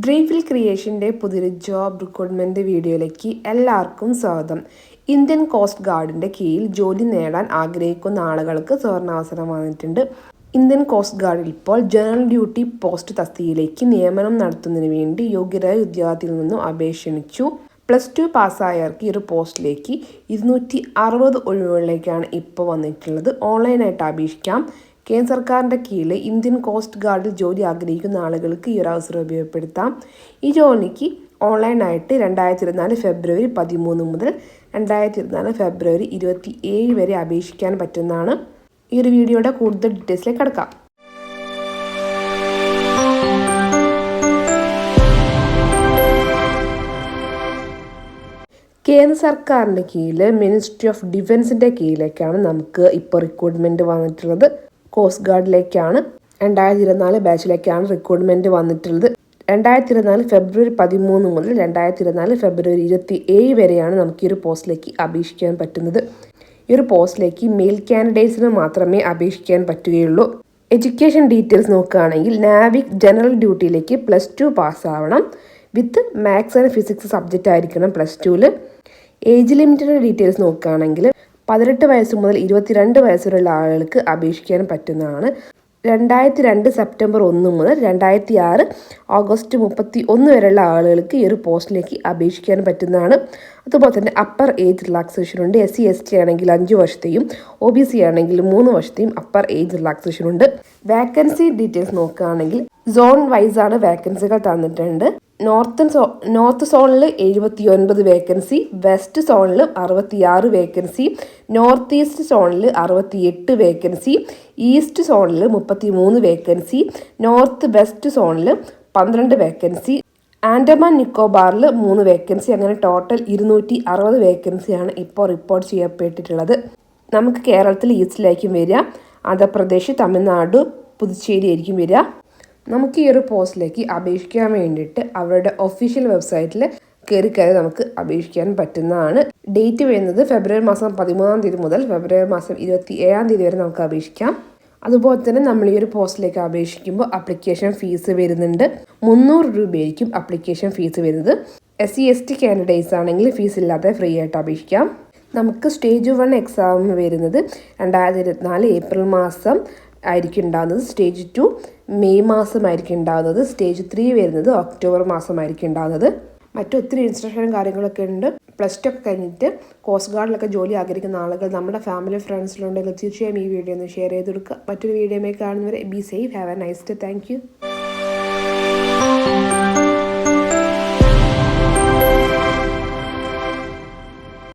Dreamfill ക്രിയേഷന്റെ പുതിയൊരു job recruitment വീഡിയോയിലേക്ക് എല്ലാവർക്കും സ്വാഗതം. ഇന്ത്യൻ കോസ്റ്റ് ഗാർഡിന്റെ കീഴിൽ ജോലി നേടാൻ ആഗ്രഹിക്കുന്ന ആളുകൾക്ക് സുവർണാവസരം വന്നിട്ടുണ്ട്. ഇന്ത്യൻ കോസ്റ്റ് ഗാർഡിൽ ഇപ്പോൾ ജനറൽ ഡ്യൂട്ടി പോസ്റ്റ് തസ്തിയിലേക്ക് നിയമനം നടത്തുന്നതിന് വേണ്ടി യോഗ്യരായ ഉദ്യോഗത്തിൽ നിന്നും അപേക്ഷ പ്ലസ് ടു പാസ്സായവർക്ക് ഈ ഒരു പോസ്റ്റിലേക്ക് ഇരുന്നൂറ്റി അറുപത് ഒഴിവുകളിലേക്കാണ് ഇപ്പോൾ വന്നിട്ടുള്ളത്. ഓൺലൈനായിട്ട് അപേക്ഷിക്കാം. കേന്ദ്ര സർക്കാരിന്റെ കീഴിൽ ഇന്ത്യൻ കോസ്റ്റ് ഗാർഡിൽ ജോലി ആഗ്രഹിക്കുന്ന ആളുകൾക്ക് ഈ ഒരു അവസരം ഉപയോഗപ്പെടുത്താം. ഈ ജോലിക്ക് ഓൺലൈനായിട്ട് രണ്ടായിരത്തി ഇരുപത്തിനാല് ഫെബ്രുവരി പതിമൂന്ന് മുതൽ രണ്ടായിരത്തി ഇരുപത്തിനാല് ഫെബ്രുവരി ഇരുപത്തി ഏഴ് വരെ അപേക്ഷിക്കാൻ പറ്റുന്നതാണ്. ഈ ഒരു വീഡിയോയുടെ കൂടുതൽ ഡീറ്റെയിൽസിലേക്ക് കിടക്കാം. കേന്ദ്ര സർക്കാരിന്റെ കീഴിൽ മിനിസ്ട്രി ഓഫ് ഡിഫൻസിന്റെ കീഴിലേക്കാണ് നമുക്ക് ഇപ്പോൾ റിക്രൂട്ട്മെന്റ് വന്നിട്ടുള്ളത്. കോസ്റ്റ് ഗാർഡിലേക്കാണ് രണ്ടായിരത്തി ഇരുപത്തിനാല് ബാച്ചിലേക്കാണ് റിക്രൂട്ട്മെന്റ് വന്നിട്ടുള്ളത്. രണ്ടായിരത്തി ഇരുപത്തിനാല് ഫെബ്രുവരി പതിമൂന്ന് മുതൽ രണ്ടായിരത്തി ഇരുപത്തിനാല് ഫെബ്രുവരി ഇരുപത്തി ഏഴ് വരെയാണ് നമുക്ക് ഈ ഒരു പോസ്റ്റിലേക്ക് അപേക്ഷിക്കാൻ പറ്റുന്നത്. ഈ ഒരു പോസ്റ്റിലേക്ക് മെയിൽ കാൻഡിഡേറ്റ്സിന് മാത്രമേ അപേക്ഷിക്കാൻ പറ്റുകയുള്ളൂ. എഡ്യൂക്കേഷൻ ഡീറ്റെയിൽസ് നോക്കുകയാണെങ്കിൽ നാവിക് ജനറൽ ഡ്യൂട്ടിയിലേക്ക് plus two പാസ്സാവണം. With maths and physics subject ആയിരിക്കണം പ്ലസ് ടുവിൽ ഏജ് ലിമിറ്റിന്റെ ഡീറ്റെയിൽസ് നോക്കുകയാണെങ്കിൽ പതിനെട്ട് വയസ്സ് മുതൽ ഇരുപത്തിരണ്ട് വയസ്സുള്ള ആളുകൾക്ക് അപേക്ഷിക്കാൻ പറ്റുന്നതാണ്. രണ്ടായിരത്തി രണ്ട് സെപ്റ്റംബർ ഒന്ന് മുതൽ രണ്ടായിരത്തി ആറ് ഓഗസ്റ്റ് മുപ്പത്തി ഒന്ന് വരെയുള്ള ആളുകൾക്ക് ഈ ഒരു പോസ്റ്റിലേക്ക് അപേക്ഷിക്കാൻ പറ്റുന്നതാണ്. അതുപോലെ തന്നെ അപ്പർ ഏജ് റിലാക്സേഷൻ ഉണ്ട്. എസ് സി എസ് ടി ആണെങ്കിൽ അഞ്ച് വർഷത്തെയും ഒ ബി സി ആണെങ്കിൽ മൂന്ന് വർഷത്തെയും അപ്പർ ഏജ് റിലാക്സേഷൻ ഉണ്ട്. വേക്കൻസി ഡീറ്റെയിൽസ് നോക്കുകയാണെങ്കിൽ സോൺ വൈസ് ആണ് വേക്കൻസികൾ തന്നിട്ടുണ്ട്. നോർത്തൻ സോ നോർത്ത് സോണിൽ എഴുപത്തി ഒൻപത് വേക്കൻസി വെസ്റ്റ് സോണിൽ അറുപത്തിയാറ് വേക്കൻസി നോർത്ത് ഈസ്റ്റ് സോണിൽ അറുപത്തിയെട്ട് വേക്കൻസി ഈസ്റ്റ് സോണിൽ മുപ്പത്തി മൂന്ന് വേക്കൻസി നോർത്ത് വെസ്റ്റ് സോണിൽ പന്ത്രണ്ട് വേക്കൻസി ആൻഡമാൻ നിക്കോബാറിൽ മൂന്ന് വേക്കൻസി അങ്ങനെ ടോട്ടൽ ഇരുന്നൂറ്റി അറുപത് വേക്കൻസിയാണ് ഇപ്പോൾ റിപ്പോർട്ട് ചെയ്യപ്പെട്ടിട്ടുള്ളത്. നമുക്ക് കേരളത്തിൽ ഈസ്റ്റിലായിരിക്കും വരിക ആന്ധ്രാപ്രദേശ് തമിഴ്നാട് പുതുച്ചേരി ആയിരിക്കും വരിക നമുക്ക് ഈ ഒരു പോസ്റ്റിലേക്ക് അപേക്ഷിക്കാൻ വേണ്ടിയിട്ട് അവരുടെ ഒഫീഷ്യൽ വെബ്സൈറ്റിൽ കയറി കയറി നമുക്ക് അപേക്ഷിക്കാൻ പറ്റുന്നതാണ്. ഡേറ്റ് വരുന്നത് ഫെബ്രുവരി മാസം പതിമൂന്നാം തീയതി മുതൽ ഫെബ്രുവരി മാസം ഇരുപത്തി ഏഴാം തീയതി വരെ നമുക്ക് അപേക്ഷിക്കാം. അതുപോലെ തന്നെ നമ്മൾ ഈ ഒരു പോസ്റ്റിലേക്ക് അപേക്ഷിക്കുമ്പോൾ അപ്ലിക്കേഷൻ ഫീസ് വരുന്നുണ്ട്. മുന്നൂറ് രൂപയായിരിക്കും അപ്ലിക്കേഷൻ ഫീസ് വരുന്നത്. S C S T candidates ആണെങ്കിൽ ഫീസ് ഇല്ലാതെ ഫ്രീ ആയിട്ട് അപേക്ഷിക്കാം. നമുക്ക് സ്റ്റേജ് വൺ എക്സാം വരുന്നത് രണ്ടായിരത്തി ഇരുപത്തിനാല് ഏപ്രിൽ മാസം ആയിരിക്കും ഉണ്ടാകുന്നത്. സ്റ്റേജ് ടു മെയ് മാസമായിരിക്കും ഉണ്ടാകുന്നത്. സ്റ്റേജ് ത്രീ വരുന്നത് ഒക്ടോബർ മാസമായിരിക്കും ഉണ്ടാകുന്നത്. മറ്റൊത്തിരി ഇൻസ്ട്രക്ഷനും കാര്യങ്ങളൊക്കെ ഉണ്ട്. പ്ലസ് ടു ഒക്കെ കഴിഞ്ഞിട്ട് കോസ്റ്റ് ഗാർഡിലൊക്കെ ജോലി ആഗ്രഹിക്കുന്ന ആളുകൾ നമ്മുടെ ഫാമിലി ഫ്രണ്ട്സിലുണ്ടെങ്കിൽ തീർച്ചയായും ഈ വീഡിയോ ഒന്ന് ഷെയർ ചെയ്ത് കൊടുക്കുക. മറ്റൊരു വീഡിയോയിൽ കാണുന്നവരെ be safe have a nice day thank